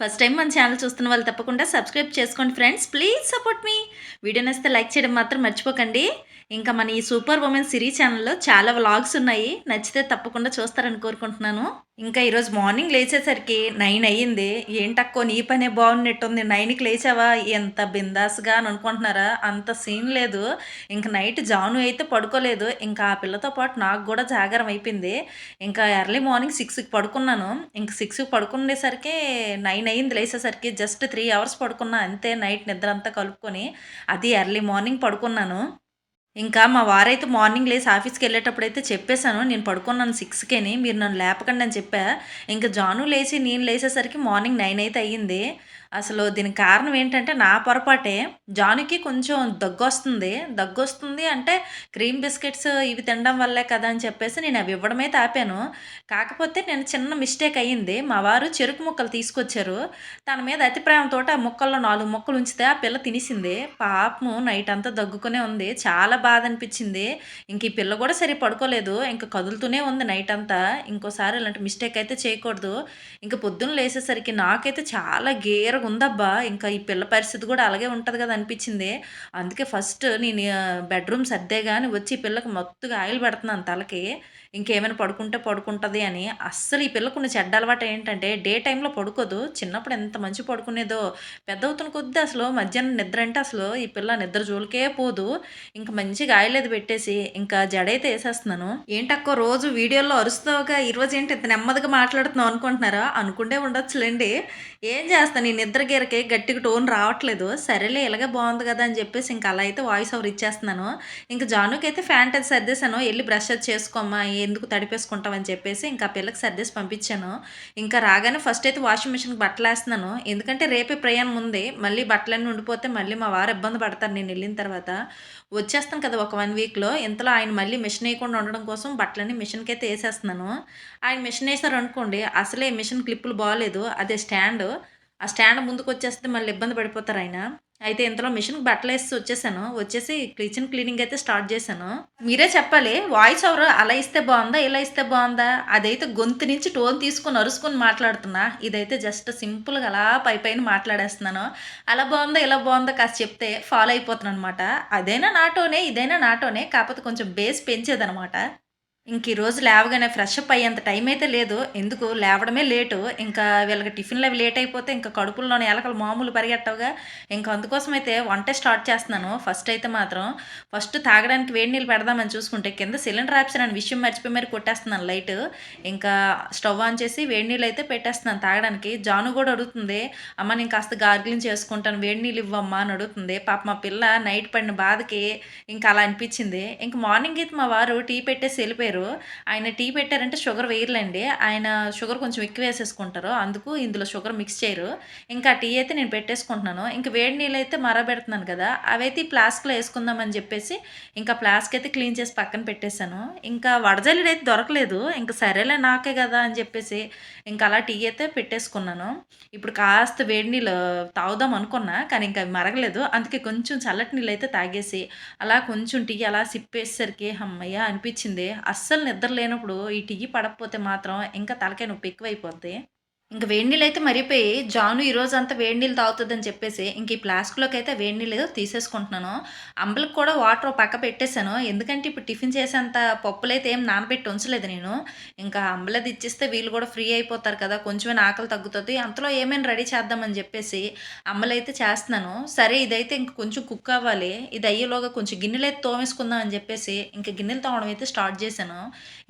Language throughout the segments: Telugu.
first time మన ఛానల్ చూస్తున్న వాళ్ళు తప్పకుండా సబ్స్క్రైబ్ చేసుకోండి friends. Please support me. Video నచ్చితే లైక్ చేయడం మాత్రం మర్చిపోకండి. ఇంకా మన ఈ సూపర్ ఉమెన్ సిరీ ఛానల్లో చాలా వ్లాగ్స్ ఉన్నాయి. నచ్చితే తప్పకుండా చూస్తారని కోరుకుంటున్నాను. ఇంకా ఈరోజు మార్నింగ్ లేచేసరికి నైన్ అయ్యింది. ఏంటక్కో నీ పనే బాగున్నట్టుంది. నైన్కి లేచావా? ఎంత బిందాస్గా అని అనుకుంటున్నారా? అంత సీన్ లేదు. ఇంకా నైట్ జాను అయితే పడుకోలేదు. ఇంకా ఆ పిల్లతో పాటు నాకు కూడా జాగారం అయిపోయింది. ఇంకా ఎర్లీ మార్నింగ్ సిక్స్కి పడుకున్నాను. ఇంక సిక్స్కి పడుకునేసరికి నైన్ అయింది లేచేసరికి జస్ట్ త్రీ అవర్స్ పడుకున్నా అంతే నైట్ నిద్ర అంతా కలుపుకొని అది ఎర్లీ మార్నింగ్ పడుకున్నాను. ఇంకా మా వారైతే మార్నింగ్ లేసి ఆఫీస్కి వెళ్ళేటప్పుడు అయితే చెప్పేశాను నేను పడుకున్నాను సిక్స్కేని మీరు నన్ను లేపకండి అని చెప్పా. ఇంకా జాను లేచి నేను లేచేసరికి మార్నింగ్ నైన్ అయితే అయ్యింది. అసలు దీనికి కారణం ఏంటంటే నా పొరపాటే జానుకి కొంచెం దగ్గు వస్తుంది దగ్గు వస్తుంది అంటే క్రీమ్ బిస్కెట్స్ ఇవి తినడం వల్లే కదా అని చెప్పేసి నేను అవి ఇవ్వడమే తాపాను. కాకపోతే నేను చిన్న మిస్టేక్ అయ్యింది. మా వారు చెరుకు ముక్కలు తీసుకొచ్చారు. తన మీద అతి ప్రేమతో ఆ ముక్కల్లో నాలుగు ముక్కలు ఉంచితే ఆ పిల్ల తినేసింది. పాపము నైట్ అంతా దగ్గుకునే ఉంది. చాలా బాధ అనిపించింది. ఇంక ఈ పిల్ల కూడా సరి పడుకోలేదు. ఇంకా కదులుతూనే ఉంది నైట్ అంతా. ఇంకోసారి ఇలాంటి మిస్టేక్ అయితే చేయకూడదు. ఇంకా పొద్దున్న లేసేసరికి నాకైతే చాలా గేరగా ఉందబ్బా. ఇంకా ఈ పిల్ల పరిస్థితి కూడా అలాగే ఉంటుంది కదా అనిపించింది. అందుకే ఫస్ట్ నేను బెడ్రూమ్ సర్దే కానీ వచ్చి పిల్లకి మొత్తుగా ఆయిల్ పెడుతున్నాను తలకి. ఇంకేమైనా పడుకుంటే పడుకుంటుంది అని అస్సలు ఈ పిల్ల కొన్ని చెడ్డ అలవాటు ఏంటంటే డే టైంలో పడుకోదు. చిన్నప్పుడు ఎంత మంచి పడుకునేదో పెద్ద అవుతున్న కొద్దీ అసలు మధ్యాహ్నం నిద్ర అంటే అసలు ఈ పిల్ల నిద్ర జోలికే పోదు. ఇంకా మంచిగా ఆయిలేదు పెట్టేసి ఇంకా జడైతే వేసేస్తున్నాను. ఏంటక్కో రోజు వీడియోలో అరుస్తావుగా ఈరోజు ఏంటి ఇంత నెమ్మదిగా మాట్లాడుతున్నావు అనుకుంటున్నారా? అనుకుంటే ఉండొచ్చులేండి. ఏం చేస్తాను? ఈ నిద్ర గీరకే గట్టిగా టోన్ రావట్లేదు. సరేలే ఇలాగే బాగుంది కదా అని చెప్పేసి ఇంకా అలా అయితే వాయిస్ ఓవర్ ఇచ్చేస్తున్నాను. ఇంకా జానుకి అయితే ఫ్యాంట్ అది సర్దేశాను. వెళ్ళి బ్రష్ అది చేసుకోమ్మా ఎందుకు తడిపేసుకుంటామని చెప్పేసి ఇంకా పిల్లకి సర్దేసి పంపించాను. ఇంకా రాగానే ఫస్ట్ అయితే వాషింగ్ మిషన్కి బట్టలు వేస్తున్నాను. ఎందుకంటే రేపే ప్రయాణం ఉంది. మళ్ళీ బట్టలన్నీ ఉండిపోతే మళ్ళీ మా వారు ఇబ్బంది పడతారు నేను వెళ్ళిన తర్వాత. వచ్చేస్తాను కదా ఒక వన్ వీక్లో ఇంతలో ఆయన మళ్ళీ మిషన్ వేయకుండా ఉండడం కోసం బట్టలన్నీ మిషన్కి అయితే వేసేస్తున్నాను. ఆయన మిషన్ వేసారు అనుకోండి అసలే మిషన్ క్లిప్పులు బాగాలేదు అదే స్టాండ్ ఆ స్టాండ్ ముందుకు వచ్చేస్తే మళ్ళీ ఇబ్బంది పడిపోతారు ఆయన. అయితే ఇంతలో మిషన్కి బట్టలు వేసి వచ్చేసాను. వచ్చేసి కిచెన్ క్లీనింగ్ అయితే స్టార్ట్ చేశాను. మీరే చెప్పాలి వాయిస్ ఓవర్ అలా ఇస్తే బాగుందా ఇలా ఇస్తే బాగుందా? అదైతే గొంతు నుంచి టోన్ తీసుకొని అరుసుకొని మాట్లాడుతున్నా. ఇదైతే జస్ట్ సింపుల్గా అలా పై పైన మాట్లాడేస్తున్నాను. అలా బాగుందా ఇలా బాగుందా కాస్త చెప్తే ఫాలో అయిపోతున్నాను అనమాట అదైనా నాటోనే ఇదైనా నాటోనే కాకపోతే కొంచెం బేస్ పెంచేదనమాట ఇంక ఈరోజు లేవగానే ఫ్రెష్ అప్ అయ్యేంత టైం అయితే లేదు. ఎందుకు? లేవడమే లేటు ఇంకా వీళ్ళకి టిఫిన్లు అవి లేట్ అయిపోతే ఇంకా కడుపుల్లోని ఎలకలు మామూలు పరిగెట్టవుగా. ఇంకా అందుకోసం అయితే వంట స్టార్ట్ చేస్తున్నాను. ఫస్ట్ అయితే మాత్రం ఫస్ట్ తాగడానికి వేడి నీళ్ళు పెడదామని చూసుకుంటే కింద సిలిండర్ ఆప్షన్ అని విషయం మర్చిపోయి మరి కొట్టేస్తున్నాను లైట్ ఇంకా స్టవ్ ఆన్ చేసి వేడి నీళ్ళు అయితే పెట్టేస్తున్నాను తాగడానికి. జాను కూడా అడుగుతుంది అమ్మ నేను కాస్త గార్గిలింగ్ చేసుకుంటాను వేడి నీళ్ళు ఇవ్వమ్మా అని అడుగుతుంది. పాప మా పిల్ల నైట్ పడిన బాధకి ఇంకా అలా అనిపించింది. ఇంకా మార్నింగ్ అయితే మా వారు టీ పెట్టేసి వెళ్ళిపోయారు. ఆయన టీ పెట్టారంటే షుగర్ వేయర్లేండి ఆయన షుగర్ కొంచెం ఎక్కువ వేసేసుకుంటారు. అందుకు ఇందులో షుగర్ మిక్స్ చేయరు. ఇంకా టీ అయితే నేను పెట్టేసుకుంటున్నాను. ఇంకా వేడి నీళ్ళు అయితే మరబెడుతున్నాను కదా అవైతే ఈ ప్లాస్క్లో వేసుకుందామని చెప్పేసి ఇంకా ప్లాస్క్ అయితే క్లీన్ చేసి పక్కన పెట్టేశాను. ఇంకా వడజల్లుడు అయితే దొరకలేదు. ఇంకా సరేలే నాకే కదా అని చెప్పేసి ఇంకా అలా టీ అయితే పెట్టేసుకున్నాను. ఇప్పుడు కాస్త వేడి నీళ్ళు తాగుదాం అనుకున్నా కానీ ఇంకా అవి మరగలేదు. అందుకే కొంచెం చల్లటి నీళ్ళు అయితే తాగేసి అలా కొంచెం టీ అలా సిప్పేసరికి అమ్మయ్య అనిపించింది. అస్సలు నిద్ర లేనప్పుడు ఈ టీ పడకపోతే మాత్రం ఇంకా తలకాయ నొప్పి ఎక్కువైపోద్ది. ఇంక వేడి నీళ్ళు అయితే మరిపోయి జాను ఈరోజు అంతా వేడి నీళ్ళు తాగుతుందని చెప్పేసి ఇంక ఈ ప్లాస్క్లోకి అయితే వేడి నీళ్ళు తీసేసుకుంటున్నాను. అంబలకు కూడా వాటర్ పక్క పెట్టేశాను. ఎందుకంటే ఇప్పుడు టిఫిన్ చేసేంత పప్పులు అయితే ఏం నానబెట్టి ఉంచలేదు నేను. ఇంకా అంబలది ఇచ్చిస్తే వీళ్ళు కూడా ఫ్రీ అయిపోతారు కదా కొంచెమే ఆకలి తగ్గుతుంది. అంతలో ఏమైనా రెడీ చేద్దామని చెప్పేసి అంబలైతే చేస్తున్నాను. సరే ఇదైతే ఇంక కొంచెం కుక్ అవ్వాలి. ఇది అయ్యేలోగా కొంచెం గిన్నెలు అయితే తోమేసుకుందాం అని చెప్పేసి ఇంకా గిన్నెలు తోమడం అయితే స్టార్ట్ చేశాను.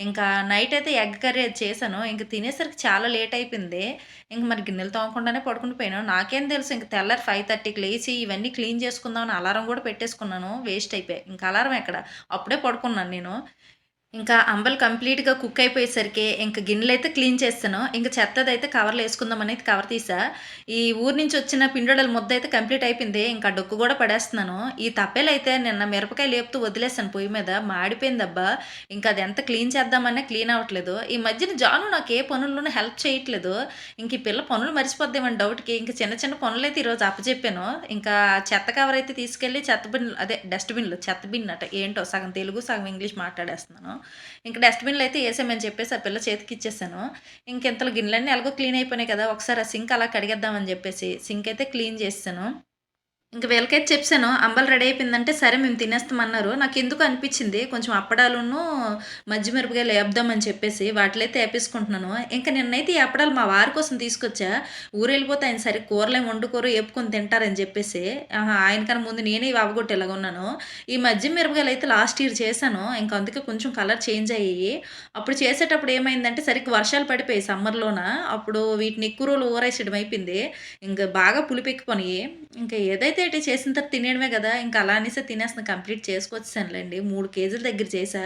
ఇంకా నైట్ అయితే ఎగ్ కర్రీ అది చేశాను. ఇంకా తినేసరికి చాలా లేట్ అయిపోయింది. ఇంక మరి గిన్నెలు తోమకుండానే పడుకుని పోయాను నాకేం తెలుసు ఇంక తెల్లారి ఫైవ్ థర్టీకి లేచి ఇవన్నీ క్లీన్ చేసుకుందామని అలారం కూడా పెట్టేసుకున్నాను. వేస్ట్ అయిపోయాయి. ఇంకా అలారం ఎక్కడ? అప్పుడే పడుకున్నాను నేను. ఇంకా అంబలు కంప్లీట్గా కుక్ అయిపోయేసరికి ఇంకా గిన్నెలు అయితే క్లీన్ చేస్తాను. ఇంకా చెత్తది అయితే కవర్లు వేసుకుందాం కవర్ తీసా. ఈ ఊరు నుంచి వచ్చిన పిండోడల ముద్ద అయితే కంప్లీట్ అయిపోయింది. ఇంకా డొక్కు కూడా పడేస్తున్నాను. ఈ తప్పేలు అయితే నిన్న మిరపకాయ లేపుతూ వదిలేసాను పొయ్యి మీద. మాడిపోయింది అబ్బా ఇంకా అది ఎంత క్లీన్ చేద్దామన్నా క్లీన్ అవ్వట్లేదు. ఈ మధ్యన జాను నాకు ఏ పనుల్లోనూ హెల్ప్ చేయట్లేదు. ఇంక ఈ పిల్ల పనులు మర్చిపోద్దామని డౌట్కి ఇంకా చిన్న చిన్న పనులు అయితే ఈరోజు అప్పచెప్పాను. ఇంకా చెత్త కవర్ అయితే తీసుకెళ్ళి చెత్త బిన్ అదే డస్ట్బిన్లు చెత్త బిన్ అట ఏంటో సగం తెలుగు సగం ఇంగ్లీష్ మాట్లాడేస్తున్నాను. ఇంకా డస్ట్‌బిన్‌లో అయితే వేసామని చెప్పేసి ఆ పిల్ల చేతికి ఇచ్చేసాను. ఇంకెంతలో గిన్నెలన్నీ ఎలాగో క్లీన్ అయిపోయినాయి కదా! ఒకసారి ఆ సింక్ అలా కడిగేద్దామని చెప్పేసి సింక్ అయితే క్లీన్ చేసేసాను. ఇంక వీళ్ళకైతే చెప్పాను అంబలి రెడీ అయిపోయిందంటే, సరే మేము తినేస్తామన్నారు. నాకు ఎందుకు అనిపించింది కొంచెం అప్పడాలును, మజ్జి మిరపకాయలు వేపుదామని చెప్పేసి వాటిలైతే వేపేసుకుంటున్నాను ఇంకా నిన్నైతే ఈ అప్పడాలు మా వారి కోసం తీసుకొచ్చా. ఊరెళ్ళిపోతే ఆయన సరే కూరలేం వండుకోరు, వేపుకొని తింటారని చెప్పేసి. ఆహా! ఆయనకన్నా ముందు నేనే ఇవి అవగొట్టేలాగా ఉన్నాను. ఈ మజ్జి అయితే లాస్ట్ ఇయర్ చేశాను. ఇంకా అందుకే కొంచెం కలర్ చేంజ్ అయ్యాయి. అప్పుడు చేసేటప్పుడు ఏమైందంటే, సరిగ్గా వర్షాలు పడిపోయాయి సమ్మర్‌లోన. అప్పుడు వీటిని ఎక్కువ రోజులు ఊరేసేయడం అయిపోయింది. ఇంకా బాగా పులిపెక్కిపోయినాయి. ఇంకా ఏదైతే ఏటి చేసిన తర్వాత తినేయడమే కదా! ఇంకా అలా అనేసి తినేస్తాను కంప్లీట్ చేసుకొచ్చానులేండి మూడు కేజీల దగ్గర చేసా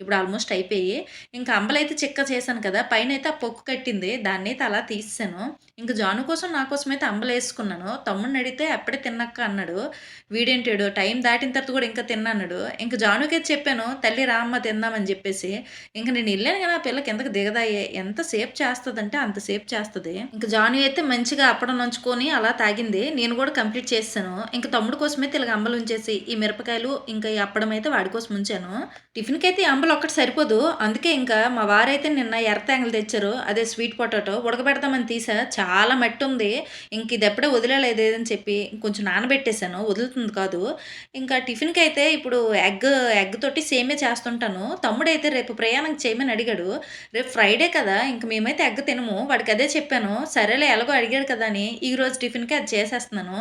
ఇప్పుడు ఆల్మోస్ట్ అయిపోయి. ఇంకా అంబలైతే చిక్కగా చేశాను కదా! పైన అయితే ఆ పొక్కు కట్టింది. దాన్నైతే అలా తీసాను ఇంక జాను కోసం, నా కోసమైతే అంబలేసుకున్నాను. తమ్ముడిని అడిగితే అప్పుడే తిన్నక్క అన్నాడు. వీడేంటాడు టైం దాటిన తర్వాత కూడా ఇంకా తిన్నాడు ఇంకా ఇంక జానుకైతే చెప్పాను, తల్లి రా అమ్మ తిందామని చెప్పేసి. ఇంక నేను వెళ్ళాను కానీ ఆ పిల్ల కిందకి దిగదాయె. ఎంతసేపు చేస్తుందంటే అంతసేపు చేస్తుంది ఇంక జాను అయితే మంచిగా అప్పడం నంచుకొని అలా తాగింది. నేను కూడా కంప్లీట్ చేస్తాను ఇంకా తమ్ముడు కోసమే ఇలాగ అంబలు ఉంచేసి, ఈ మిరపకాయలు ఇంకా ఈ అప్పడం అయితే వాడి కోసం ఉంచాను. టిఫిన్కి ఈ అంబలు ఒక్కటి సరిపోదు. అందుకే ఇంకా మా వారైతే నిన్న ఎర్ర తేగలు తెచ్చారు. అదే స్వీట్ పొటాటో ఉడకబెడతామని తీసా. చాలా మట్టి ఉంది ఇంక ఇది ఎప్పుడే వదిలేయలేదు అని చెప్పి కొంచెం నానబెట్టేసాను. వదులుతుంది కాదు. ఇంకా టిఫిన్కి అయితే ఇప్పుడు ఎగ్ ఎగ్ తోటి సేమే చేస్తుంటాను. తమ్ముడైతే రేపు ప్రయాణం చేయమని అడిగాడు. రేపు ఫ్రైడే కదా! ఇంక మేమైతే ఎగ్ తినము. వాడికి అదే చెప్పాను. సరేలే ఎలాగో అడిగాడు కదా! అని ఈరోజు టిఫిన్‌కి అది చేసేస్తున్నాను.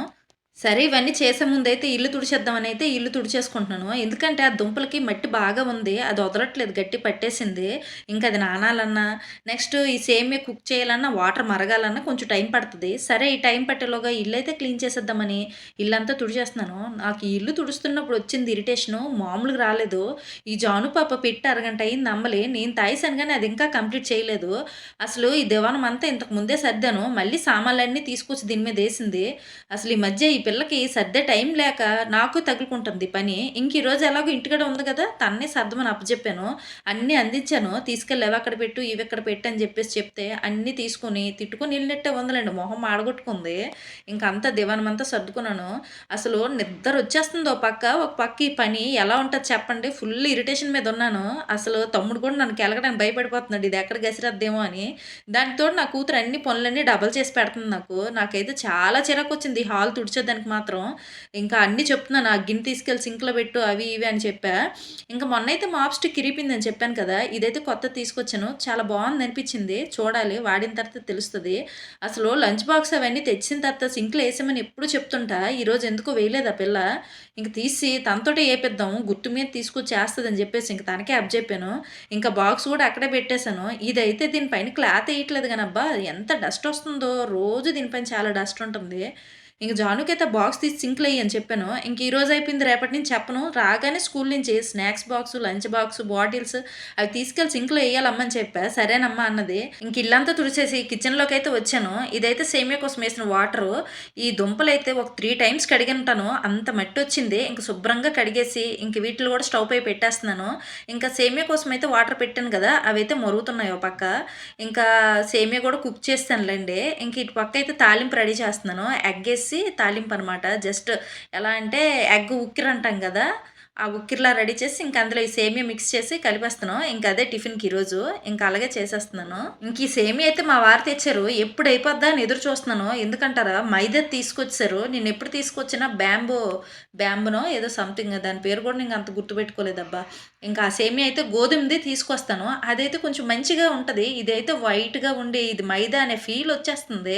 సరే ఇవన్నీ చేసే ముందైతే ఇల్లు తుడిచేద్దామని అయితే ఇల్లు తుడిచేసుకుంటున్నాను. ఎందుకంటే ఆ దుంపలకి మట్టి బాగా ఉంది. అది వదలట్లేదు గట్టి పట్టేసింది. ఇంకా అది నానాలన్నా, నెక్స్ట్ ఈ సేమియా కుక్ చేయాలన్నా, వాటర్ మరగాలన్నా కొంచెం టైం పడుతుంది సరే ఈ టైం పట్టేలోగా ఇల్లు అయితే క్లీన్ చేసేద్దామని ఇల్లంతా తుడిచేస్తున్నాను. నాకు ఇల్లు తుడుస్తున్నప్పుడు వచ్చింది ఇరిటేషను మామూలుగా రాలేదు. ఈ జాను పాప పెట్టి అరగంట అయింది నమ్మలే నేను తాగేసాను కానీ అది ఇంకా కంప్లీట్ చేయలేదు. అసలు ఈ దివానం అంతా ఇంతకు ముందే సర్దాను. మళ్ళీ సామాన్లన్నీ తీసుకొచ్చి దీని మీద వేసింది అసలు ఈ మధ్య ఈ పిల్లకి సర్దే టైం లేక నాకు తగులుకుంటుంది పని. ఇంక ఈరోజు ఎలాగో ఇంటికాడ ఉంది కదా! తన్నే సర్దమని అప్పచెప్పాను అన్నీ అందించాను. తీసుకెళ్ళి అక్కడ పెట్టు, ఇవి ఎక్కడ పెట్టు అని చెప్పేసి చెప్తే అన్నీ తీసుకొని తిట్టుకొని వెళ్ళినట్టే ఉందిలెండి. మొహం మాడగొట్టుకుంది. ఇంక అంతా సర్దుకున్నాను. అసలు నిద్ర వచ్చేస్తుంది ఒక పక్క. ఒక పక్క ఈ పని ఎలా ఉంటుంది చెప్పండి. ఫుల్ ఇరిటేషన్ మీద ఉన్నాను. అసలు తమ్ముడు కూడా నన్ను కెలగడానికి భయపడిపోతున్నాడు. ఇది ఎక్కడ గసిరద్దేమో అని. దానితోటి నా కూతురు అన్ని పనులన్నీ డబల్ చేసి పెడుతుంది నాకు. నాకైతే చాలా చిరాకు వచ్చింది హాల్ దానికి మాత్రం. ఇంకా అన్నీ చెప్తున్నాను. ఆ గిన్నె తీసుకెళ్ళి సింక్‌లో పెట్టు అవి ఇవి అని చెప్పా. ఇంకా మొన్నైతే మాప్ స్టిక్ ఇరిగిపోయిందని చెప్పాను కదా! ఇదైతే కొత్తది తీసుకొచ్చాను. చాలా బాగుంది అనిపించింది చూడాలి వాడిన తర్వాత తెలుస్తుంది అసలు లంచ్ బాక్స్ అవన్నీ తెచ్చిన తర్వాత సింక్‌లో వేసామని ఎప్పుడు చెప్తుంటా. ఈరోజు ఎందుకో వేయలేదు ఆ పిల్ల. ఇంక తీసి తనతోటే వేపిద్దాం గుర్తు మీద తీసుకొచ్చి చేస్తుందని చెప్పేసి ఇంక తనకే అప్పజెప్పాను. ఇంకా బాక్స్ కూడా అక్కడే పెట్టేశాను ఇదైతే దీనిపైన క్లాత్ వేయట్లేదు కానీ అబ్బా! ఎంత డస్ట్ వస్తుందో రోజు దీనిపైన చాలా డస్ట్ ఉంటుంది. ఇంక జానుకైతే బాక్స్ తీసి సింక్‌లో ఎయ్యి అని చెప్పాను. ఇంక ఈరోజు అయిపోయింది రేపటి నుంచి చెప్పను. రాగానే స్కూల్ నుంచి snacks box lunch box bottles అవి తీసుకెళ్ళి సింక్‌లో ఎయ్యాలమ్మా అని చెప్పా. సరేనమ్మా అన్నది. ఇంక ఇల్లంతా తుడిచేసి కిచెన్‌లోకైతే వచ్చాను. ఇదైతే సేమియా కోసం వేసిన వాటరు. ఈ దుంపలు అయితే ఒక త్రీ టైమ్స్ కడిగుంటాను. అంత మట్టి వచ్చింది ఇంక శుభ్రంగా కడిగేసి ఇంక వీటిలో కూడా స్టవ్ పై పెట్టేస్తున్నాను. ఇంకా సేమియా కోసం అయితే వాటర్ పెట్టాను కదా! అవైతే మరుగుతున్నాయి ఒక పక్క. ఇంకా సేమియా కూడా కుక్ చేస్తానులేండి ఇంక ఇటు పక్క అయితే తాలింపు రెడీ చేస్తున్నాను. తాలింపు అనమాట. జస్ట్ ఎలా అంటే ఎగ్ ఉక్కిరంటాం కదా! ఆ ఉక్కిర్లా రెడీ చేసి ఇంక అందులో ఈ సేమియా మిక్స్ చేసి కలిపేస్తున్నాను. ఇంక అదే టిఫిన్‌కి ఈరోజు. ఇంకా అలాగే చేసేస్తున్నాను. ఇంక ఈ సేమియా అయితే మా వారు తెచ్చారు. ఎప్పుడు అయిపోద్దా అని ఎదురు చూస్తున్నాను. ఎందుకంటారా మైదా తీసుకొచ్చారు నేను ఎప్పుడు తీసుకొచ్చినా బ్యాంబో బ్యాంబునో ఏదో సంథింగ్ దాని పేరు కూడా నేను అంత గుర్తుపెట్టుకోలేదబ్బా! ఇంకా ఆ సేమియా అయితే గోధుమది తీసుకొస్తాను. అదైతే కొంచెం మంచిగా ఉంటుంది ఇదైతే వైట్‌గా ఉండి ఇది మైదా అనే ఫీల్ వచ్చేస్తుంది.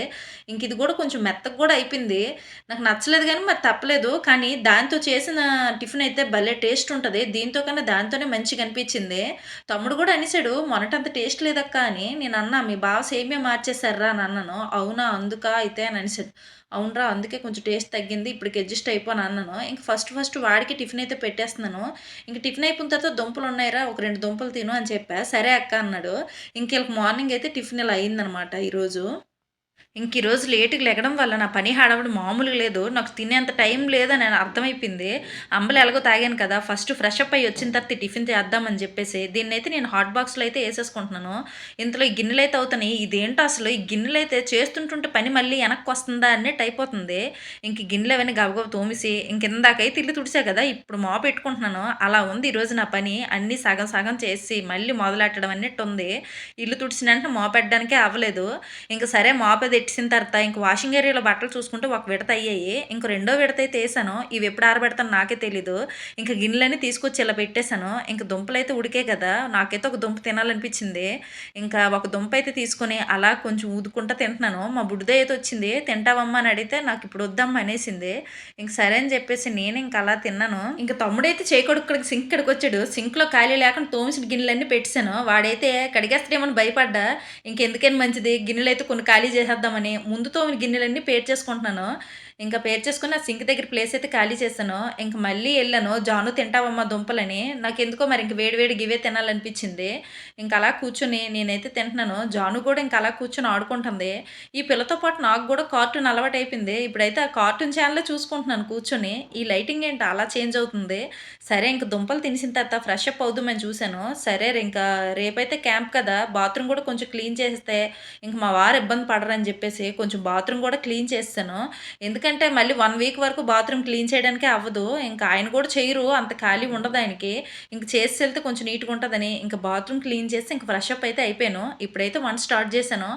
ఇంక ఇది కూడా కొంచెం మెత్తగా కూడా అయిపోయింది. నాకు నచ్చలేదు కానీ మరి తప్పలేదు. కానీ దాంతో చేసిన టిఫిన్ అయితే భలే టేస్ట్ ఉంటుంది దీంతో కన్నా దాంతోనే మంచిగా అనిపించింది. తమ్ముడు కూడా అనేసాడు మొన్నటంత టేస్ట్ లేదక్కా అని. నేను అన్నా మీ బావ సేమియా మార్చేశారా అని అన్నాను. అవునా అందుకా అయితే అని అనిసాడు అవునురా అందుకే కొంచెం టేస్ట్ తగ్గింది. ఇప్పటికి అడ్జస్ట్ అయిపోను అన్నాను. ఇంక ఫస్ట్ ఫస్ట్ వాడికి టిఫిన్ అయితే పెట్టేస్తున్నాను. ఇంక టిఫిన్ అయిపోయిన తర్వాత దుంపలు ఉన్నాయిరా ఒక రెండు దుంపలు తిను అని చెప్పా. సరే అక్క అన్నాడు. ఇంక మార్నింగ్ అయితే టిఫిన్ ఇలా అయిందనమాట ఈరోజు. ఇంక ఈరోజు లేటుగా లెగడం వల్ల నా పని హడవడం మామూలుగా లేదు. నాకు తినేంత టైం లేదని నేను అర్థమైపోయింది. అంబలు ఎలాగో తాగాను కదా ఫస్ట్ ఫ్రెష్ అప్ అయ్యి వచ్చిన తర్వాత టిఫిన్ చేద్దామని చెప్పేసి దీన్ని అయితే నేను హాట్ బాక్స్లో అయితే వేసేసుకుంటున్నాను. ఇంతలో ఈ గిన్నెలు అయితే అవుతున్నాయి. ఇదేంటో అసలు? ఈ గిన్నెలు అయితే చేస్తుంటుంటే పని మళ్ళీ వెనక్కి వస్తుందా అన్నట్టు అయిపోతుంది. ఇంక గిన్నెలు అవన్నీ గబగబ తోమిసి ఇంకెందాకైతే ఇల్లు తుడిసా కదా ఇప్పుడు మా పెట్టుకుంటున్నాను. అలా ఉంది ఈరోజు నా పని. అన్నీ సగం సగం చేసి మళ్ళీ మొదలెట్టడం అన్నట్టు ఉంది. ఇల్లు తుడిసిన వెంటనే మోపెట్టడానికే అవ్వలేదు. ఇంకా సరే మోపది తెచ్చిన తర్వాత ఇంక వాషింగ్ ఏరియాలో బట్టలు చూసుకుంటే ఒక విడత అయ్యాయి. ఇంక రెండో విడత అయితే వేసాను. ఇవి ఎప్పుడు ఆరబెడతాను నాకే తెలీదు. ఇంకా గిన్నెలన్నీ తీసుకొచ్చి ఇలా పెట్టేశాను. ఇంక దుంపలు అయితే ఉడికే కదా నాకైతే ఒక దుంప తినాలనిపించింది. ఇంకా ఒక దుంప అయితే తీసుకొని అలా కొంచెం ఊదుకుంటా తింటున్నాను. మా బుడ్డ అయితే వచ్చింది తింటావమ్మా అని అడిగితే నాకు ఇప్పుడు వద్దమ్మా అనేసింది. ఇంక సరే అని చెప్పేసి నేను ఇంక అలా తిన్నాను. ఇంకా తమ్ముడైతే చేయకొడుక్కడికి సింక్ ఇక్కడికి వచ్చాడు. సింక్లో ఖాళీ లేకుండా తోమిసిన గిన్నెలన్నీ పెట్టాను వాడైతే కడిగేస్తాడేమని భయపడ్డా. ఇంకెందుకని మంచిది. గిన్నెలు అయితే కొన్ని ఖాళీ చేసేద్దామని ముందుతో గిన్నెలన్నీ పేర్ చేసుకుంటున్నాను ఇంకా పేరు చేసుకుని ఆ సింక్ దగ్గర ప్లేస్ అయితే ఖాళీ చేశాను. ఇంక మళ్ళీ వెళ్ళాను. జాను తింటావమ్మా దుంపలని. నాకు ఎందుకో మరి ఇంక వేడివేడి గివే తినాలనిపించింది. ఇంకా అలా కూర్చుని నేనైతే తింటున్నాను. జాను కూడా ఇంకా అలా కూర్చొని ఆడుకుంటుంది. ఈ పిల్లతో పాటు నాకు కూడా కార్టూన్ అలవాటు అయిపోయింది. ఇప్పుడైతే ఆ కార్టూన్ ఛానల్ చూసుకుంటున్నాను కూర్చొని. ఈ లైటింగ్ ఏంటి? అలా చేంజ్ అవుతుంది. సరే ఇంక దుంపలు తినేసిన తర్వాత ఫ్రెష్ అప్ అవుదామని చూశాను. సరే ఇంకా రేపైతే క్యాంప్ కదా. బాత్రూమ్ కూడా కొంచెం క్లీన్ చేస్తే ఇంక మా వారు ఇబ్బంది పడరని చెప్పేసి కొంచెం బాత్రూమ్ కూడా క్లీన్ చేస్తాను. ఎందుకంటే ఎందుకంటే మళ్ళీ వన్ వీక్ వరకు బాత్రూమ్ క్లీన్ చేయడానికే అవ్వదు. ఇంకా ఆయన కూడా చేయరు. అంత ఖాళీ ఉండదు ఆయనకి. ఇంక చేసి వెళ్తే కొంచెం నీట్గా ఉంటుందని ఇంకా బాత్రూమ్ క్లీన్ చేసి ఇంకా ఫ్రెష్ అప్ అయితే అయిపోయాను. ఇప్పుడైతే వన్ స్టార్ట్ చేశాను.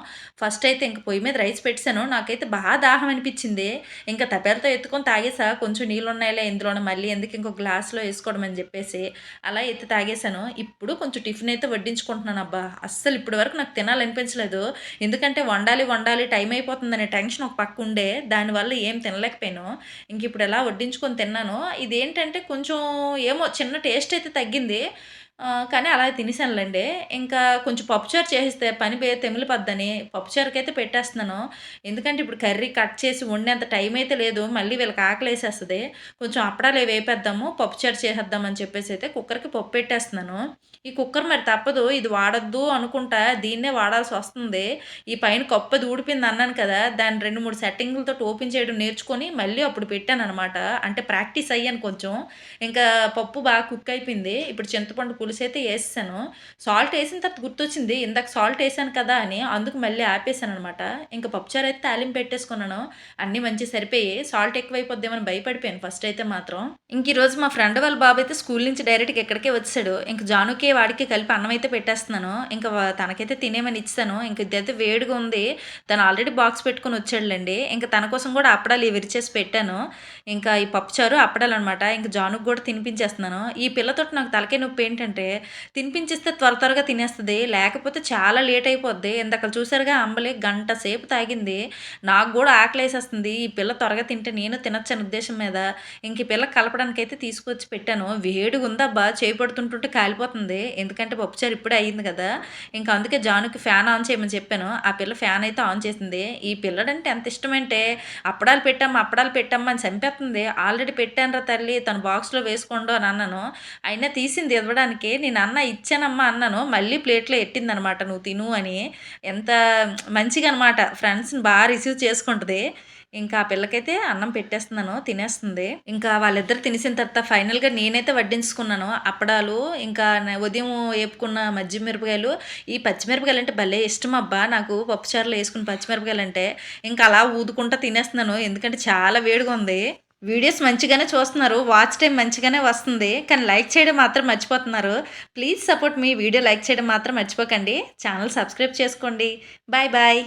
ఫస్ట్ అయితే ఇంక పొయ్యి మీద రైస్ పెట్టాను నాకైతే బాగా దాహం అనిపించింది. ఇంకా తపేలతో ఎత్తుకొని తాగేసా. కొంచెం నీళ్ళు ఉన్నాయిలే ఇందులోనే మళ్ళీ ఎందుకు ఇంకో గ్లాస్లో వేసుకోవడం అని చెప్పేసి అలా ఎత్తి తాగేశాను. ఇప్పుడు కొంచెం టిఫిన్ అయితే వడ్డించుకుంటున్నాను అబ్బా. అస్సలు ఇప్పటి వరకు నాకు తినాలనిపించలేదు. ఎందుకంటే వండాలి వండాలి టైం అయిపోతుందనే టెన్షన్ ఒక పక్క ఉండే. దానివల్ల ఏం తినలేకపోయాను. ఇంక ఇప్పుడు ఎలా వడ్డించుకొని తిన్నాను ఇదేంటంటే కొంచెం ఏమో చిన్న టేస్ట్ అయితే తగ్గింది. కానీ అలా తినేసానులేండి. ఇంకా కొంచెం పప్పుచారు చేసేస్తే పని పే తెమిలిపద్దని పప్పుచారుకి అయితే పెట్టేస్తున్నాను. ఎందుకంటే ఇప్పుడు కర్రీ కట్ చేసి వండేంత టైం అయితే లేదు. మళ్ళీ వీళ్ళకి ఆకలి వేసేస్తుంది. కొంచెం అప్పడాలు వేపేద్దాము. పప్పుచారు చేసేద్దామని చెప్పేసి అయితే కుక్కర్కి పప్పు పెట్టేస్తున్నాను. ఈ కుక్కర్ మరి తప్పదు. ఇది వాడద్దు అనుకుంటా. దీన్నే వాడాల్సి వస్తుంది. ఈ పైన కప్పది ఊడిపోయింది అన్నాను కదా. దాన్ని రెండు మూడు సెట్టింగ్లతో ఓపెన్ చేయడం నేర్చుకొని మళ్ళీ అప్పుడు పెట్టాను అనమాట అంటే ప్రాక్టీస్ అయ్యాను కొంచెం. ఇంకా పప్పు బాగా కుక్ అయిపోయింది. ఇప్పుడు చింతపండు పులుసు అయితే వేసాను సాల్ట్ వేసిన తర్వాత గుర్తొచ్చింది ఇందాక సాల్ట్ వేసాను కదా అని. అందుకు మళ్ళీ ఆపేసాను అనమాట ఇంకా పప్పుచారు అయితే తాలింపు పెట్టేసుకున్నాను. అన్నీ మంచి సరిపోయి సాల్ట్ ఎక్కువైపోద్దేమని భయపడిపోయాను ఫస్ట్ అయితే మాత్రం. ఇంక ఈరోజు మా ఫ్రెండ్ వాళ్ళ బాబు అయితే స్కూల్ నుంచి డైరెక్ట్గా ఎక్కడికే వచ్చాడు. ఇంక జానుకి వాడికి కలిపి అన్నం అయితే పెట్టేస్తున్నాను. ఇంకా తనకైతే తినేమని ఇచ్చాను. ఇంక ఇదైతే వేడిగా ఉంది. తను ఆల్రెడీ బాక్స్ పెట్టుకుని వచ్చాడులేండి. ఇంకా తన కోసం కూడా అప్పడాలు విరిచేసి పెట్టాను. ఇంకా ఈ పప్పుచారు అప్పడాలు అనమాట ఇంకా జానుకు కూడా తినిపించేస్తున్నాను. ఈ పిల్లతోటి నాకు తలకే నొప్పి ఏంటంటే ఏంటంటే తినిపించిస్తే త్వర త్వరగా తినేస్తుంది లేకపోతే చాలా లేట్ అయిపోద్ది. ఇందాక చూసారుగా అంబలి గంట సేపు తాగింది. నాకు కూడా ఆకలి వేసేస్తుంది. ఈ పిల్ల త్వరగా తింటే నేను తినొచ్చని ఉద్దేశం మీద ఇంక పిల్ల కలపడానికి అయితే తీసుకొచ్చి పెట్టాను. వేడిగా ఉందబ్బా చేపడుతుంటుంటే కాలిపోతుంది. ఎందుకంటే పప్పుచారు ఇప్పుడే అయ్యింది కదా. ఇంకా అందుకే జానుకి ఫ్యాన్ ఆన్ చేయమని చెప్పాను. ఆ పిల్ల ఫ్యాన్ అయితే ఆన్ చేసింది. ఈ పిల్లడంటే ఎంత ఇష్టమంటే అప్పడాలు పెట్టాము అప్పడాలు పెట్టమ్మా అని చంపేస్తుంది. ఆల్రెడీ పెట్టాను తల్లి తన బాక్స్లో వేసుకోండు అని అన్నాను. అయినా తీసింది ఇవ్వడానికి. ఓకే నేను అన్న ఇచ్చానమ్మా అన్నాను మళ్ళీ ప్లేట్లో ఎట్టిందనమాట నువ్వు తిను అని. ఎంత మంచిగా అనమాట ఫ్రెండ్స్ని బాగా రిసీవ్ చేసుకుంటుంది. ఇంకా ఆ పిల్లకైతే అన్నం పెట్టేస్తున్నాను తినేస్తుంది. ఇంకా వాళ్ళిద్దరు తినేసిన తర్వాత ఫైనల్గా నేనైతే వడ్డించుకున్నాను. అప్పడాలు ఇంకా ఉదయం వేపుకున్న మజ్జి మిరపకాయలు ఈ పచ్చిమిరపకాయలు అంటే భలే ఇష్టం అబ్బా నాకు పప్పుచారులు వేసుకున్న పచ్చిమిరపకాయలు అంటే ఇంకా అలా ఊదుకుంటా తినేస్తున్నాను. ఎందుకంటే చాలా వేడిగా ఉంది వీడియోస్ మంచిగానే చూస్తున్నారు వాచ్ టైం మంచిగానే వస్తుంది కానీ లైక్ చేయడం మాత్రం మర్చిపోతున్నారు. Please support me video like చేయడం మాత్రం మర్చిపోకండి. ఛానల్ సబ్స్క్రైబ్ చేసుకోండి. Bye bye